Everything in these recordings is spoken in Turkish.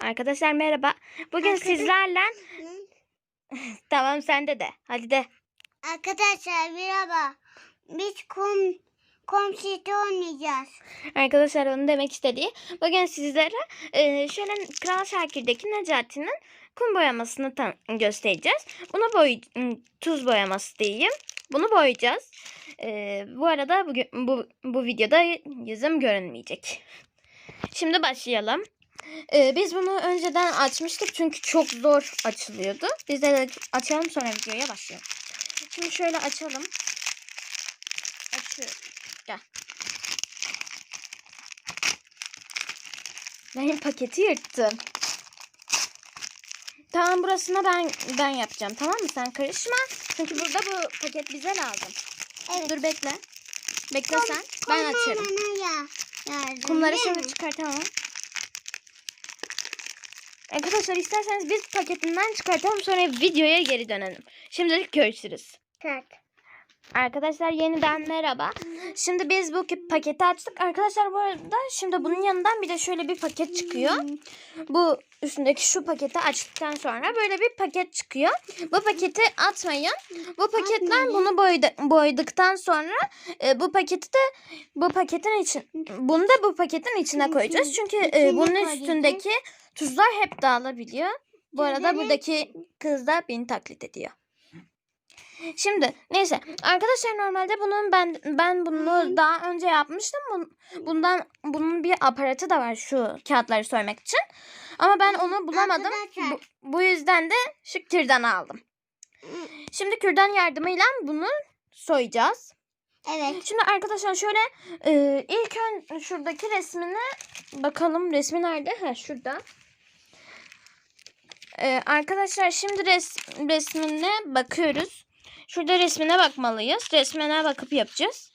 Arkadaşlar merhaba. Bugün Arkadaş- sizlerle tamam sende de. Hadi de. Arkadaşlar merhaba. Biz kom komşuda oynayacağız. Arkadaşlar onu demek istediği. Bugün sizlere e, şöyle Kral Şakir'deki Necati'nin kum boyamasını göstereceğiz. Bunu boy tuz boyaması diyeyim. Bunu boyayacağız. E, bu arada bugün bu bu videoda yüzüm görünmeyecek. Şimdi başlayalım. E, biz bunu önceden açmıştık çünkü çok zor açılıyordu. Biz de açalım sonra videoya başlayalım. Şimdi şöyle açalım. Açıyorum. Gel. Ben paketi yırttım. Tamam burasına ben ben yapacağım tamam mı? Sen karışma. Çünkü burada bu paket bize lazım. Evet. Dur bekle. Bekle sen. Ben açarım. Ya, Kumları şimdi çıkartalım. Arkadaşlar isterseniz biz paketinden çıkartalım sonra videoya geri dönelim. Şimdilik görüşürüz. Evet. Arkadaşlar yeniden merhaba. Şimdi biz bu paketi açtık. Arkadaşlar bu arada şimdi bunun yanından bir de şöyle bir paket çıkıyor. Bu üstündeki şu paketi açtıktan sonra böyle bir paket çıkıyor. Bu paketi atmayın. Bu paketler bunu boyda, boyadıktan sonra e, bu paketi de bu paketin için bunu da bu paketin içine koyacağız. Çünkü e, bunun üstündeki tuzlar hep dağılabiliyor. Bu arada buradaki kız da beni taklit ediyor. Şimdi neyse arkadaşlar normalde bunun ben ben bunu daha önce yapmıştım. Bun- Bundan bunun bir aparatı da var şu kağıtları soymak için. Ama ben onu bulamadım. Bu, bu yüzden de şu kürdanı aldım. Şimdi kürdan yardımıyla bunu soyacağız. Evet. Şimdi arkadaşlar şöyle e, ilk ön şuradaki resmine bakalım. Resmi nerede? Ha şurada. E, arkadaşlar şimdi res, resmine bakıyoruz. Şurada resmine bakmalıyız. Resmine bakıp yapacağız.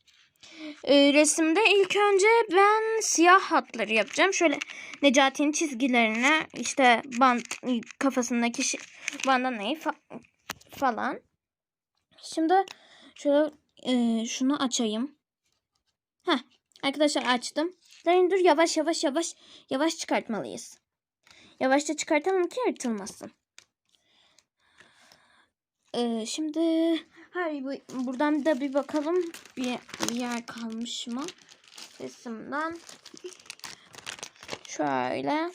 E, resimde ilk önce ben siyah hatları yapacağım. Şöyle Necati'nin çizgilerine işte band kafasındaki şi- bandanayı fa- falan. Şimdi şöyle e, şunu açayım. Heh, arkadaşlar açtım. Dur, dur yavaş yavaş yavaş yavaş çıkartmalıyız. Yavaşça çıkartalım ki yırtılmasın. Ee, şimdi hayır bu, buradan da bir bakalım bir, bir yer kalmış mı resimden. Şöyle.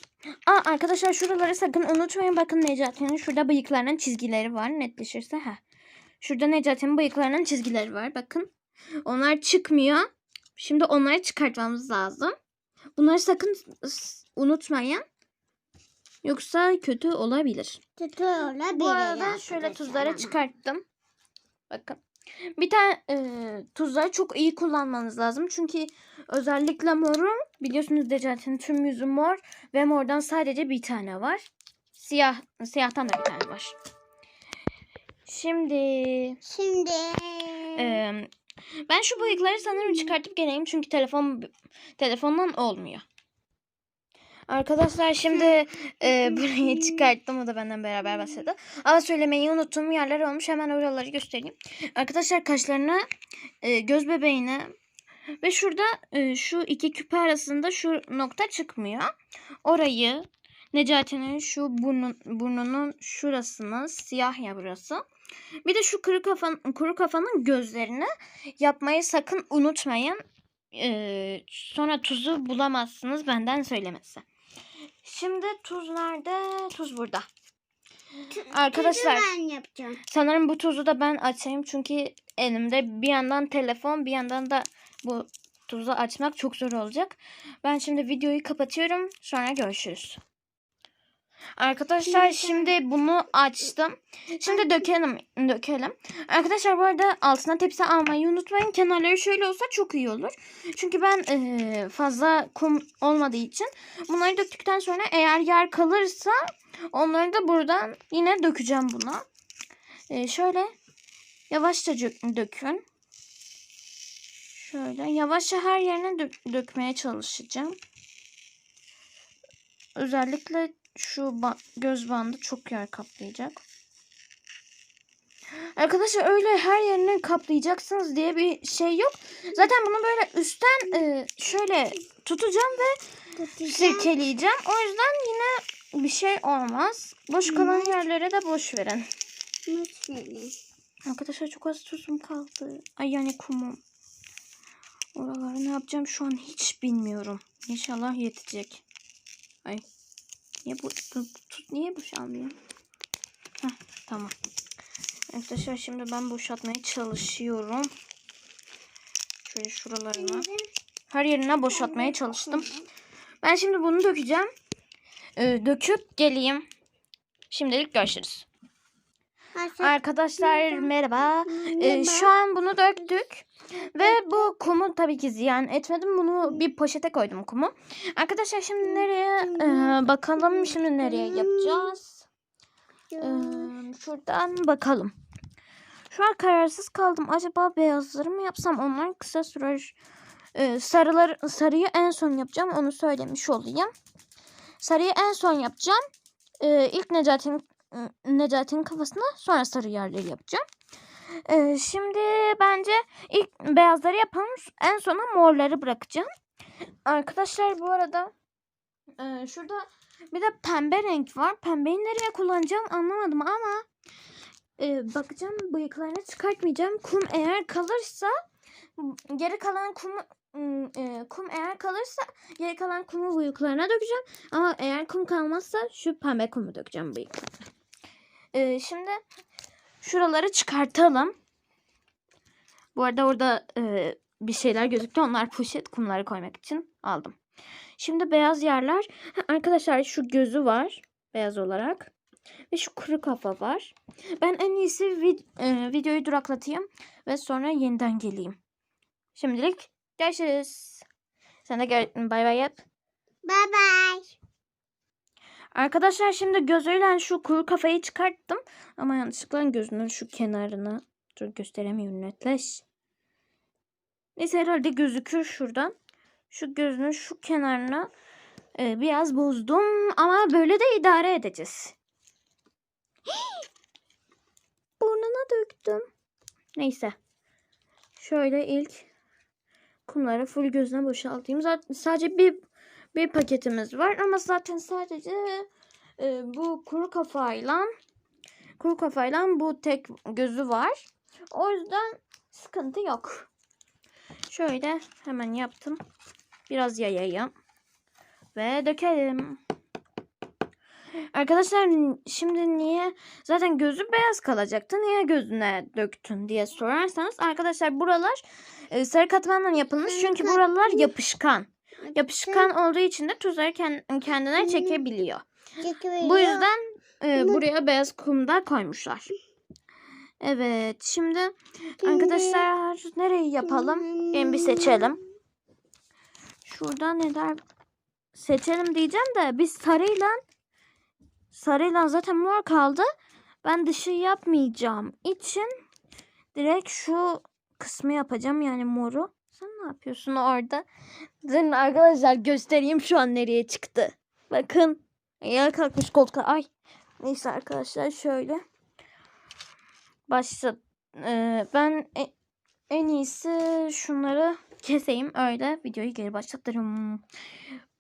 Aa arkadaşlar şuraları sakın unutmayın. Bakın Necati'nin şurada bıyıklarının çizgileri var. Netleşirse. ha. Şurada Necati'nin bıyıklarının çizgileri var. Bakın. Onlar çıkmıyor. Şimdi onları çıkartmamız lazım. Bunları sakın unutmayın. Yoksa kötü olabilir. Tutuyorlar Bu arada şöyle tuzları çıkarttım. Bakın. Bir tane e, tuzları çok iyi kullanmanız lazım. Çünkü özellikle moru biliyorsunuz Necati'nin tüm yüzü mor ve mordan sadece bir tane var. Siyah siyahtan da bir tane var. Şimdi Şimdi. e, ben şu bıyıkları sanırım çıkartıp geleyim çünkü telefon telefondan olmuyor. Arkadaşlar şimdi e, burayı çıkarttım. O da benden beraber başladı. Ama söylemeyi unuttuğum yerler olmuş. Hemen oraları göstereyim. Arkadaşlar kaşlarına, e, göz bebeğine ve şurada e, şu iki küpe arasında şu nokta çıkmıyor. Orayı Necati'nin şu burnun, burnunun şurasını siyah ya burası. Bir de şu kuru, kafan, kuru kafanın gözlerini yapmayı sakın unutmayın. Ee, sonra tuzu bulamazsınız benden söylemesi. Şimdi tuz nerede? Tuz burada. Arkadaşlar Tuzu ben yapacağım. sanırım bu tuzu da ben açayım çünkü elimde bir yandan telefon bir yandan da bu tuzu açmak çok zor olacak. Ben şimdi videoyu kapatıyorum. Sonra görüşürüz. Arkadaşlar şimdi bunu açtım. Şimdi dökelim, dökelim. Arkadaşlar bu arada altına tepsi almayı unutmayın. Kenarları şöyle olsa çok iyi olur. Çünkü ben eee, fazla kum olmadığı için bunları döktükten sonra eğer yer kalırsa onları da buradan yine dökeceğim buna. Eee, şöyle yavaşça dök- dökün. Şöyle yavaşça her yerine dök- dökmeye çalışacağım. Özellikle şu ba- göz bandı çok yer kaplayacak. Arkadaşlar öyle her yerini kaplayacaksınız diye bir şey yok. Zaten bunu böyle üstten e, şöyle tutacağım ve sirkeleyeceğim. O yüzden yine bir şey olmaz. Boş kalan yerlere de boş verin. Arkadaşlar çok az tuzum kaldı. Ay yani kumum. Oraları ne yapacağım şu an hiç bilmiyorum. İnşallah yetecek. Ay. Niye bu tuz niye boşalmıyor? Heh, tamam. Arkadaşlar şimdi ben boşaltmaya çalışıyorum. Şöyle şuralarına. Her yerine boşaltmaya çalıştım. Ben şimdi bunu dökeceğim. Ee, döküp geleyim. Şimdilik görüşürüz. Arkadaşlar merhaba. Ee, şu an bunu döktük. Ve bu kumu tabii ki ziyan etmedim. Bunu bir poşete koydum kumu. Arkadaşlar şimdi nereye ee, bakalım şimdi nereye yapacağız? Ee, şuradan bakalım. Şu an kararsız kaldım. Acaba beyazları mı yapsam? Onlar kısa sürer. Ee, sarılar, sarıyı en son yapacağım. Onu söylemiş olayım. Sarıyı en son yapacağım. Ee, ilk Necati'nin Necati'nin kafasına sonra sarı yerleri yapacağım. Ee, şimdi bence ilk beyazları yapalım. En sona morları bırakacağım. Arkadaşlar bu arada e, şurada bir de pembe renk var. Pembeyi nereye kullanacağım anlamadım ama e, bakacağım bıyıklarını çıkartmayacağım. Kum eğer kalırsa geri kalan kum e, kum eğer kalırsa geri kalan kumu bıyıklarına dökeceğim. Ama eğer kum kalmazsa şu pembe kumu dökeceğim bıyıklarına. E, şimdi şuraları çıkartalım. Bu arada orada e, bir şeyler gözüktü. Onlar poşet kumları koymak için aldım. Şimdi beyaz yerler. Arkadaşlar şu gözü var. Beyaz olarak. Ve şu kuru kafa var. Ben en iyisi vid- e, videoyu duraklatayım. Ve sonra yeniden geleyim. Şimdilik görüşürüz. Sen de gör- bay bay yap. Bye bye. Arkadaşlar şimdi gözüyle şu kuru kafayı çıkarttım. Ama yanlışlıkla gözünün şu kenarını. Dur gösteremiyorum netleş. Neyse herhalde gözükür şuradan. Şu gözünün şu kenarına e, biraz bozdum. Ama böyle de idare edeceğiz. Burnuna döktüm. Neyse. Şöyle ilk kumları full gözüne boşaltayım. Zaten sadece bir bir paketimiz var ama zaten sadece e, bu kuru kafayla kuru kafayla bu tek gözü var. O yüzden sıkıntı yok. Şöyle hemen yaptım. Biraz yayayım. Ve dökelim. Arkadaşlar şimdi niye zaten gözü beyaz kalacaktı. Niye gözüne döktün diye sorarsanız arkadaşlar buralar e, sarı katmanla yapılmış. Çünkü buralar yapışkan. Yapışkan olduğu için de tuzları kend- kendine çekebiliyor. Bu yüzden e, buraya beyaz kum da koymuşlar. Evet şimdi arkadaşlar nereyi yapalım? En bir seçelim. Şurada neler seçelim diyeceğim de biz sarıyla sarıyla zaten mor kaldı. Ben dışı yapmayacağım için direkt şu kısmı yapacağım yani moru. Sen ne yapıyorsun orada? Durun arkadaşlar göstereyim şu an nereye çıktı. Bakın. Ayağa kalkmış koltuğa. Ay. Neyse arkadaşlar şöyle. Başla. Ee, ben e- en iyisi şunları keseyim. Öyle videoyu geri başlatırım.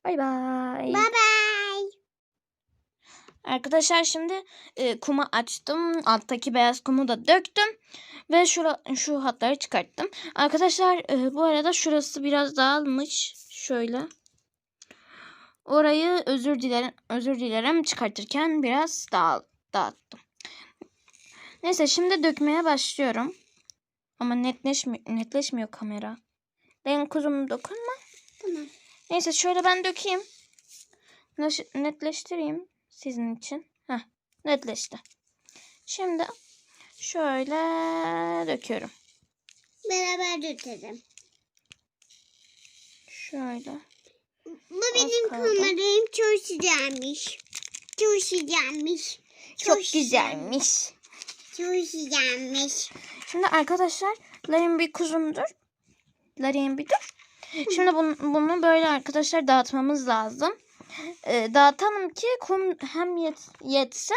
Bay bay. Bye bye. Arkadaşlar şimdi e, kumu açtım. Alttaki beyaz kumu da döktüm. Ve şura, şu hatları çıkarttım. Arkadaşlar e, bu arada şurası biraz dağılmış. Şöyle. Orayı özür dilerim, özür dilerim çıkartırken biraz dağıl, dağıttım. Neyse şimdi dökmeye başlıyorum. Ama netleşmi netleşmiyor kamera. Benim kuzum dokunma. Tamam. Neyse şöyle ben dökeyim. Netleştireyim sizin için. Heh, netleşti. Şimdi şöyle döküyorum. Beraber dökelim. Şöyle. Bu benim kumarım çok güzelmiş. Çok güzelmiş. Çok güzelmiş. Çok güzelmiş. Şimdi arkadaşlar Larin bir kuzumdur. Larin bir dur. Şimdi bunu, bunu böyle arkadaşlar dağıtmamız lazım. Ee, dağıtalım ki kum hem yet, yetsin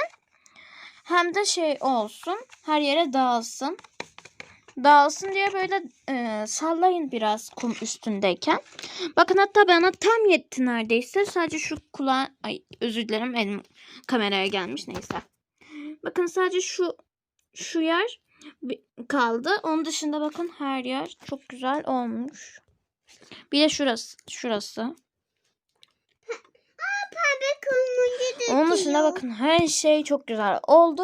hem de şey olsun. Her yere dağılsın. dağılsın diye böyle e, sallayın biraz kum üstündeyken. Bakın hatta bana tam yetti neredeyse. Sadece şu kulağa ay özür dilerim elim kameraya gelmiş neyse. Bakın sadece şu şu yer kaldı. Onun dışında bakın her yer çok güzel olmuş. Bir de şurası şurası. Onun dışında bakın her şey çok güzel oldu.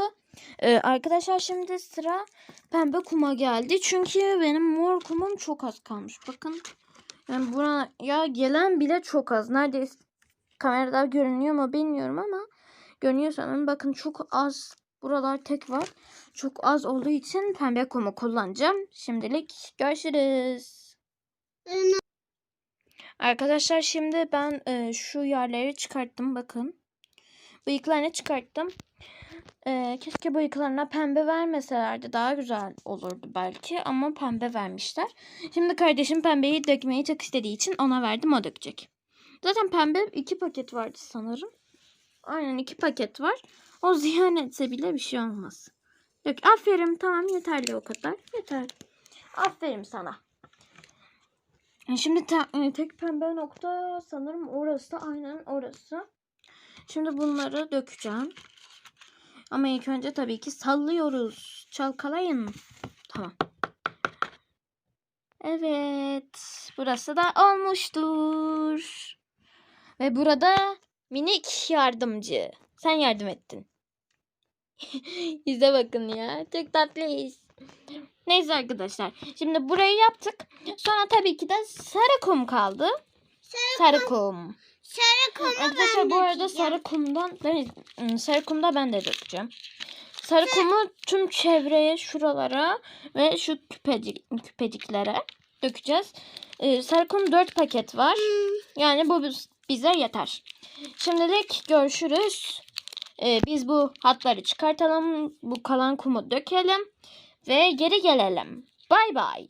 Ee, arkadaşlar şimdi sıra pembe kuma geldi. Çünkü benim mor kumum çok az kalmış. Bakın yani buraya gelen bile çok az. Neredeyse kamerada görünüyor mu bilmiyorum ama görünüyor sanırım. Bakın çok az. Buralar tek var. Çok az olduğu için pembe kumu kullanacağım. Şimdilik görüşürüz. Arkadaşlar şimdi ben e, şu yerleri çıkarttım bakın. Bıyıklarını çıkarttım. E, keşke bıyıklarına pembe vermeselerdi daha güzel olurdu belki ama pembe vermişler. Şimdi kardeşim pembeyi dökmeyi çok istediği için ona verdim o dökecek. Zaten pembe iki paket vardı sanırım. Aynen iki paket var. O ziyan etse bile bir şey olmaz. Dök. Aferin tamam yeterli o kadar. Yeter. Aferin sana. Şimdi te- tek pembe nokta sanırım orası. Aynen orası. Şimdi bunları dökeceğim. Ama ilk önce tabii ki sallıyoruz. Çalkalayın. Tamam. Evet. Burası da olmuştur. Ve burada minik yardımcı. Sen yardım ettin. Yüze bakın ya. Çok tatlıyız. Neyse arkadaşlar. Şimdi burayı yaptık. Sonra tabii ki de sarı kum kaldı. Sarı kum. Sarı kumu Arkadaşlar ben bu arada dökeceğim. sarı kumdan ben sarı kumda ben de dökeceğim. Sarı kumu tüm çevreye, şuralara ve şu küpecik, küpeciklere dökeceğiz. Ee, sarı kum 4 paket var. Yani bu biz- bize yeter. Şimdilik görüşürüz. Ee, biz bu hatları çıkartalım. Bu kalan kumu dökelim. Ve geri gelelim. Bay bay.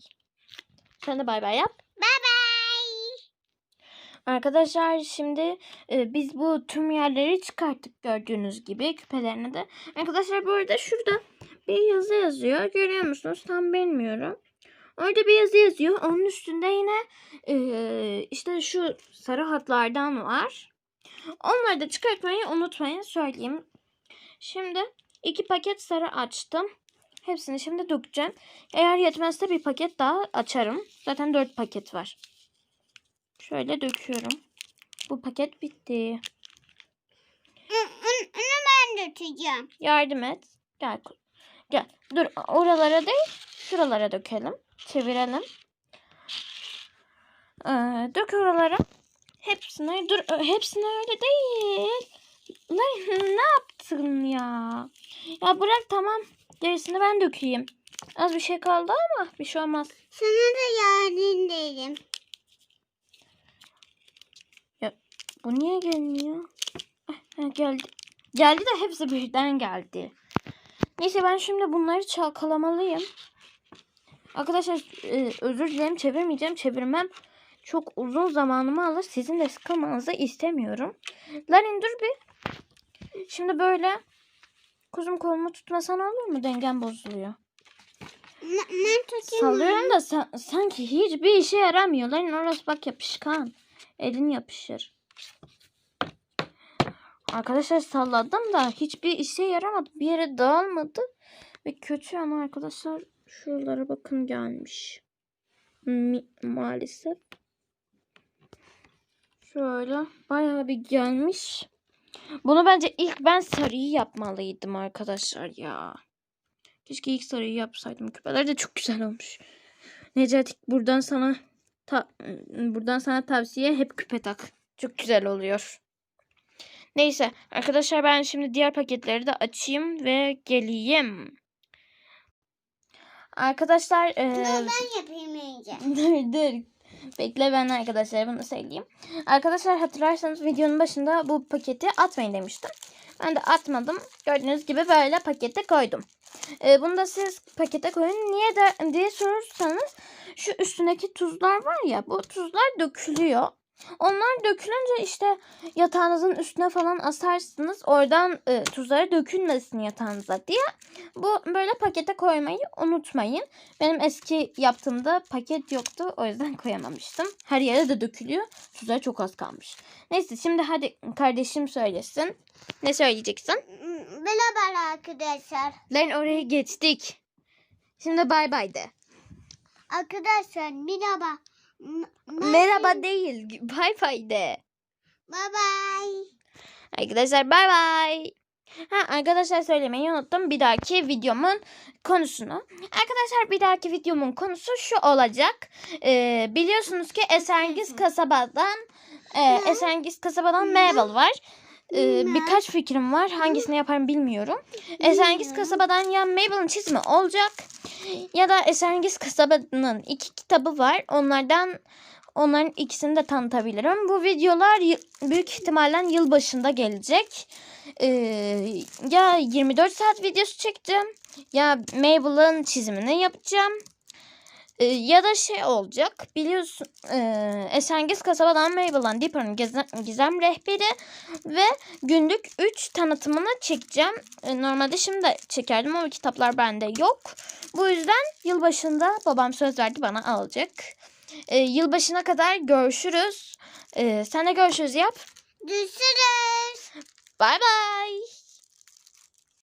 Sen de bay bay yap. Bye bye. Arkadaşlar şimdi e, biz bu tüm yerleri çıkarttık gördüğünüz gibi küpelerini de. Arkadaşlar bu arada şurada bir yazı yazıyor. Görüyor musunuz? Tam bilmiyorum. Orada bir yazı yazıyor. Onun üstünde yine e, işte şu sarı hatlardan var. Onları da çıkartmayı unutmayın söyleyeyim. Şimdi iki paket sarı açtım. Hepsini şimdi dökeceğim. Eğer yetmezse bir paket daha açarım. Zaten dört paket var. Şöyle döküyorum. Bu paket bitti. Onu, ben dökeceğim. Yardım et. Gel. Gel. Dur oralara değil. Şuralara dökelim. Çevirelim. Ee, dök oralara. Hepsine. Dur hepsine öyle değil. Lan ne yaptın ya? Ya bırak tamam. Gerisini ben dökeyim. Az bir şey kaldı ama bir şey olmaz. Sana da yardım derim. Bu niye gelmiyor? Eh, ha, geldi. Geldi de hepsi birden geldi. Neyse ben şimdi bunları çalkalamalıyım. Arkadaşlar e, özür dilerim çevirmeyeceğim. Çevirmem çok uzun zamanımı alır. Sizin de sıkılmanızı istemiyorum. Larin dur bir. Şimdi böyle kuzum kolumu tutmasan olur mu? Dengem bozuluyor. Sallıyorum da sa- sanki hiçbir işe yaramıyor. Larin orası bak yapışkan. Elin yapışır. Arkadaşlar salladım da hiçbir işe yaramadı. Bir yere dağılmadı. Ve kötü yani arkadaşlar şuralara bakın gelmiş. Mi- maalesef. Şöyle bayağı bir gelmiş. Bunu bence ilk ben sarıyı yapmalıydım arkadaşlar ya. Keşke ilk sarıyı yapsaydım. Küpeler de çok güzel olmuş. Necati buradan sana buradan sana tavsiye hep küpe tak. Çok güzel oluyor. Neyse arkadaşlar ben şimdi diğer paketleri de açayım ve geleyim. Arkadaşlar Dur eee, ben yapayım iyice. dur dur. Bekle ben arkadaşlar bunu söyleyeyim. Arkadaşlar hatırlarsanız videonun başında bu paketi atmayın demiştim. Ben de atmadım. Gördüğünüz gibi böyle pakete koydum. Ee, bunu da siz pakete koyun. Niye de diye sorursanız şu üstündeki tuzlar var ya bu tuzlar dökülüyor. Onlar dökülünce işte yatağınızın üstüne falan asarsınız. Oradan e, tuzları dökülmesin yatağınıza diye. Bu böyle pakete koymayı unutmayın. Benim eski yaptığımda paket yoktu. O yüzden koyamamıştım. Her yere de dökülüyor. Tuzları çok az kalmış. Neyse şimdi hadi kardeşim söylesin. Ne söyleyeceksin? Merhaba arkadaşlar. Lan oraya geçtik. Şimdi bay bay de. Arkadaşlar merhaba. M- Merhaba değil. Bay bay de. Bye bye. Arkadaşlar bay bay. Ha arkadaşlar söylemeyi unuttum. Bir dahaki videomun konusunu. Arkadaşlar bir dahaki videomun konusu şu olacak. Ee, biliyorsunuz ki Esengiz kasabadan e, Esengiz kasabadan Mabel var. Ee, birkaç fikrim var. Hangisini yaparım bilmiyorum. Esengiz kasabadan ya Mabel'ın çizimi olacak ya da Esengiz kasabanın iki kitabı var. Onlardan onların ikisini de tanıtabilirim. Bu videolar büyük ihtimalle yılbaşında gelecek. Ee, ya 24 saat videosu çekeceğim ya Mabel'ın çizimini yapacağım. Ee, ya da şey olacak biliyorsun e, Esengiz kasabadan Mabel'dan Dipper'ın gizem, gizem rehberi ve günlük 3 tanıtımını çekeceğim. Ee, normalde şimdi de çekerdim ama kitaplar bende yok. Bu yüzden yılbaşında babam söz verdi bana alacak. Ee, yılbaşına kadar görüşürüz. Ee, sen de görüşürüz yap. Görüşürüz. Bay bay.